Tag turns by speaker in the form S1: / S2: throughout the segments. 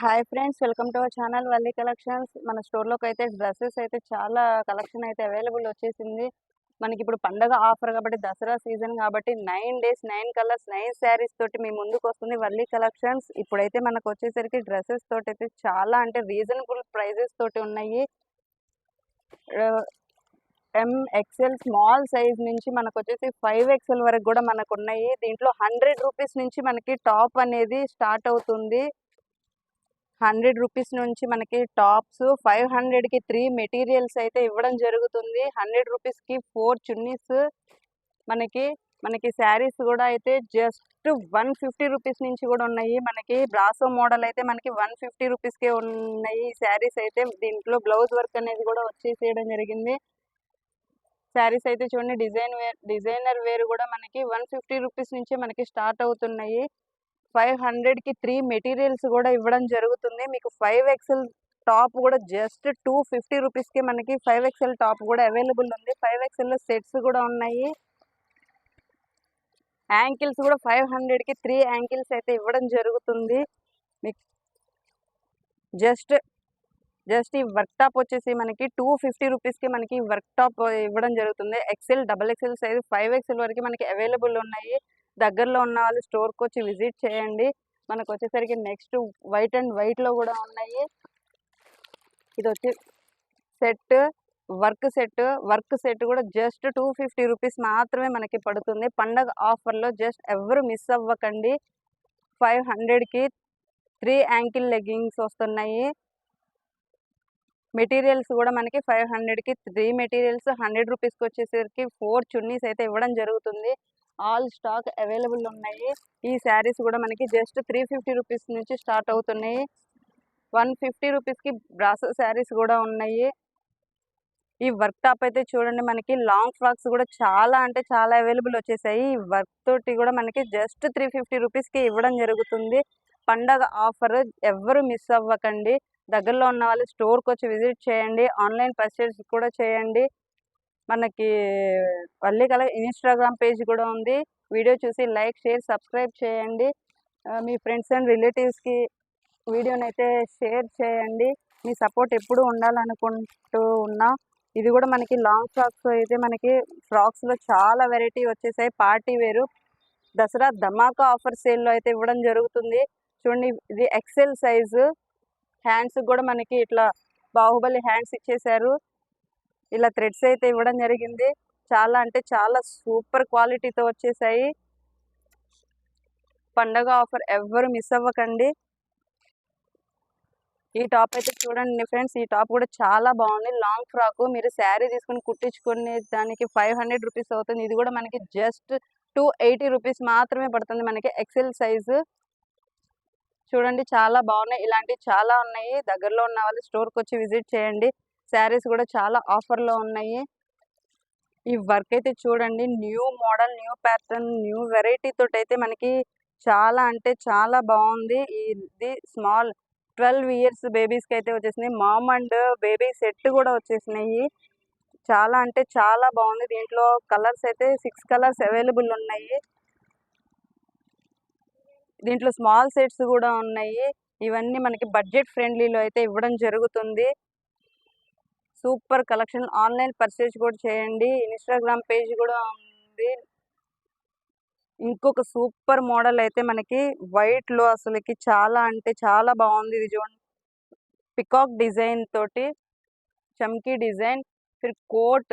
S1: Hi friends welcome to our channel Valli collections మన స్టోర్లోకి అయితే డ్రెస్సెస్ అయితే చాలా కలెక్షన్ అయితే అవైలబుల్ వచ్చేసింది. మనకి ఇప్పుడు పండగ ఆఫర్ కాబట్టి దసరా సీజన్ కాబట్టి nine days nine colours nine saris తోటి మీ ముందుకు వస్తుంది వల్లి కలెక్షన్స్ ఇప్పుడైతే మనకు వచ్చేసరికి డ్రెస్సెస్ తోటి అయితే చాలా అంటే రీజనబుల్ ప్రైజెస్ తోటి ఉన్నాయి. ఎం ఎక్సెల్ స్మాల్ సైజ్ నుంచి మనకు వచ్చేసి ఫైవ్ ఎక్సెల్ వరకు కూడా మనకు ఉన్నాయి. దీంట్లో హండ్రెడ్ రూపీస్ నుంచి మనకి టాప్ అనేది స్టార్ట్ అవుతుంది. హండ్రెడ్ రూపీస్ నుంచి మనకి టాప్స్ ఫైవ్ హండ్రెడ్కి త్రీ మెటీరియల్స్ అయితే ఇవ్వడం జరుగుతుంది. హండ్రెడ్ రూపీస్కి ఫోర్ చున్నీస్ మనకి మనకి శారీస్ కూడా అయితే జస్ట్ వన్ ఫిఫ్టీ రూపీస్ నుంచి కూడా ఉన్నాయి. మనకి బ్రాసో మోడల్ అయితే మనకి వన్ ఫిఫ్టీ రూపీస్కే ఉన్నాయి. శారీస్ అయితే దీంట్లో బ్లౌజ్ వర్క్ అనేది కూడా వచ్చేసేయడం జరిగింది. శారీస్ అయితే చూడండి డిజైన్ వేర్ డిజైనర్ వేర్ కూడా మనకి వన్ ఫిఫ్టీ రూపీస్ నుంచి మనకి స్టార్ట్ అవుతున్నాయి. ఫైవ్ హండ్రెడ్కి త్రీ మెటీరియల్స్ కూడా ఇవ్వడం జరుగుతుంది. మీకు ఫైవ్ ఎక్సెల్ టాప్ కూడా జస్ట్ టూ ఫిఫ్టీ రూపీస్కి మనకి ఫైవ్ ఎక్సెల్ టాప్ కూడా అవైలబుల్ ఉంది. ఫైవ్ ఎక్సెల్లో సెట్స్ కూడా ఉన్నాయి. యాంకిల్స్ కూడా ఫైవ్ హండ్రెడ్కి త్రీ యాంకిల్స్ అయితే ఇవ్వడం జరుగుతుంది. మీకు జస్ట్ జస్ట్ ఈ వర్క్ టాప్ వచ్చేసి మనకి టూ ఫిఫ్టీ రూపీస్కి మనకి వర్క్ టాప్ ఇవ్వడం జరుగుతుంది. XL double XL size five XL వరకు మనకి అవైలబుల్ ఉన్నాయి. దగ్గరలో ఉన్న వాళ్ళు స్టోర్కి వచ్చి విజిట్ చేయండి. మనకు వచ్చేసరికి నెక్స్ట్ వైట్ అండ్ వైట్లో కూడా ఉన్నాయి. ఇది వచ్చి set work set work set కూడా జస్ట్ టూ ఫిఫ్టీ రూపీస్ మాత్రమే మనకి పడుతుంది. పండగ ఆఫర్లో జస్ట్ ఎవరు మిస్ అవ్వకండి. ఫైవ్ హండ్రెడ్కి త్రీ యాంకిల్ లెగ్గింగ్స్ వస్తున్నాయి. మెటీరియల్స్ కూడా మనకి ఫైవ్ హండ్రెడ్కి త్రీ మెటీరియల్స్ హండ్రెడ్ రూపీస్కి వచ్చేసరికి ఫోర్ చున్నీస్ అయితే ఇవ్వడం జరుగుతుంది. ఆల్ స్టాక్ అవైలబుల్ ఉన్నాయి. ఈ శారీస్ కూడా మనకి జస్ట్ త్రీ ఫిఫ్టీ రూపీస్ నుంచి స్టార్ట్ అవుతున్నాయి. వన్ ఫిఫ్టీ రూపీస్కి బ్రాసో శారీస్ కూడా ఉన్నాయి. ఈ వర్క్ టాప్ అయితే చూడండి మనకి లాంగ్ ఫ్రాక్స్ కూడా చాలా అంటే చాలా అవైలబుల్ వచ్చేసాయి. ఈ వర్క్ తోటి కూడా మనకి జస్ట్ త్రీ ఫిఫ్టీ రూపీస్కి ఇవ్వడం జరుగుతుంది. పండగ ఆఫర్ ఎవ్వరు మిస్ అవ్వకండి. దగ్గరలో ఉన్న వాళ్ళు స్టోర్కి వచ్చి విజిట్ చేయండి. ఆన్లైన్ పర్చేస్ కూడా చేయండి. మనకి వల్లి కల ఇన్స్టాగ్రామ్ పేజ్ కూడా ఉంది. వీడియో చూసి లైక్ షేర్ సబ్స్క్రైబ్ చేయండి. మీ ఫ్రెండ్స్ అండ్ రిలేటివ్స్కి వీడియోని అయితే షేర్ చేయండి. మీ సపోర్ట్ ఎప్పుడు ఉండాలనుకుంటూ ఉన్నా. ఇది కూడా మనకి లాంగ్ ఫ్రాక్స్ అయితే మనకి ఫ్రాక్స్లో చాలా వెరైటీ వచ్చేసాయి. పార్టీ వేరు. దసరా ధమాకా ఆఫర్ సేల్లో అయితే ఇవ్వడం జరుగుతుంది. చూడండి ఇది ఎక్సెల్ సైజు. హ్యాండ్స్ కూడా మనకి ఇట్లా బాహుబలి హ్యాండ్స్ ఇచ్చేసారు. ఇలా థ్రెడ్స్ అయితే ఇవ్వడం జరిగింది. చాలా అంటే చాలా సూపర్ క్వాలిటీతో వచ్చేసాయి. పండగ ఆఫర్ ఎవ్వరు మిస్ అవ్వకండి. ఈ టాప్ అయితే చూడండి ఫ్రెండ్స్ ఈ టాప్ కూడా చాలా బాగుంది. లాంగ్ ఫ్రాక్ మీరు శారీ తీసుకుని కుట్టించుకునే దానికి ఫైవ్ హండ్రెడ్ రూపీస్ అవుతుంది. ఇది కూడా మనకి జస్ట్ టూ ఎయిటీ రూపీస్ మాత్రమే పడుతుంది మనకి ఎక్సెల్ సైజు. చూడండి చాలా బాగున్నాయి. ఇలాంటివి చాలా ఉన్నాయి. దగ్గరలో ఉన్న వాళ్ళు స్టోర్కి వచ్చి విజిట్ చేయండి. శారీస్ కూడా చాలా ఆఫర్లో ఉన్నాయి. ఈ వర్క్ అయితే చూడండి new model new pattern new variety తోటి అయితే మనకి చాలా అంటే చాలా బాగుంది ఇది స్మాల్ ట్వెల్వ్ ఇయర్స్ బేబీస్కి అయితే వచ్చేసినాయి. మామ్ అండ్ బేబీ సెట్ కూడా వచ్చేసినాయి. చాలా అంటే చాలా బాగుంది దీంట్లో కలర్స్ అయితే సిక్స్ కలర్స్ అవైలబుల్ ఉన్నాయి. దీంట్లో స్మాల్ సెట్స్ కూడా ఉన్నాయి. ఇవన్నీ మనకి బడ్జెట్ ఫ్రెండ్లీలో అయితే ఇవ్వడం జరుగుతుంది. Super collection. ఆన్లైన్ పర్చేజ్ కూడా చేయండి. ఇన్స్టాగ్రామ్ పేజ్ కూడా ఉంది. ఇంకొక సూపర్ మోడల్ అయితే మనకి వైట్లో అసలుకి చాలా అంటే చాలా బాగుంది. ఇది చూడండి. పికాక్ డిజైన్ తోటి చమ్కీ design Phir coat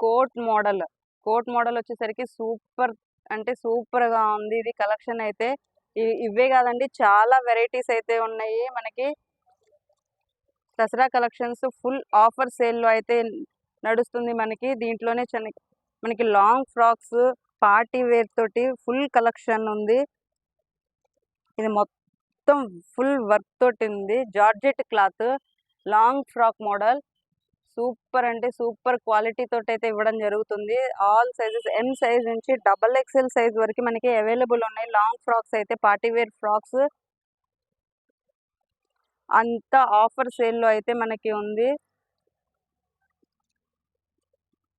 S1: coat model. Coat model వచ్చేసరికి సూపర్ అంటే సూపర్గా ఉంది. ఇది కలెక్షన్ అయితే ఇవే కాదండి. చాలా వెరైటీస్ అయితే ఉన్నాయి మనకి. దసరా కలెక్షన్స్ ఫుల్ ఆఫర్ సేల్లో అయితే నడుస్తుంది మనకి. దీంట్లోనే మనకి లాంగ్ ఫ్రాక్స్ పార్టీ వేర్ తోటి ఫుల్ కలెక్షన్ ఉంది. ఇది మొత్తం ఫుల్ వర్క్ తోటి ఉంది. Georgette cloth long frock model. Super అంటే సూపర్ క్వాలిటీ తోటి అయితే ఇవ్వడం జరుగుతుంది. ఆల్ సైజెస్ ఎం సైజ్ నుంచి డబల్ ఎక్స్ఎల్ సైజ్ వరకు మనకి అవైలబుల్ ఉన్నాయి. లాంగ్ ఫ్రాక్స్ అయితే పార్టీ వేర్ ఫ్రాక్స్ అంత ఆఫర్ సేల్లో అయితే మనకి ఉంది.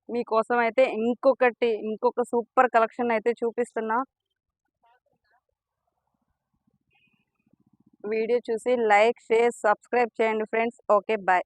S1: మీకోసం అయితే ఇంకొకటి ఇంకొక సూపర్ కలెక్షన్ అయితే చూపిస్తున్నా. వీడియో చూసి లైక్ షేర్ సబ్స్క్రైబ్ చేయండి ఫ్రెండ్స్. Okay bye.